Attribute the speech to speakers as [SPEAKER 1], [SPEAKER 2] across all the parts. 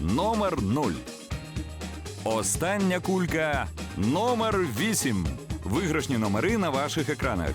[SPEAKER 1] Номер 0. Остання кулька номер 8. Виграшні номери на ваших екранах.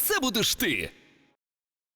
[SPEAKER 2] це будеш ти.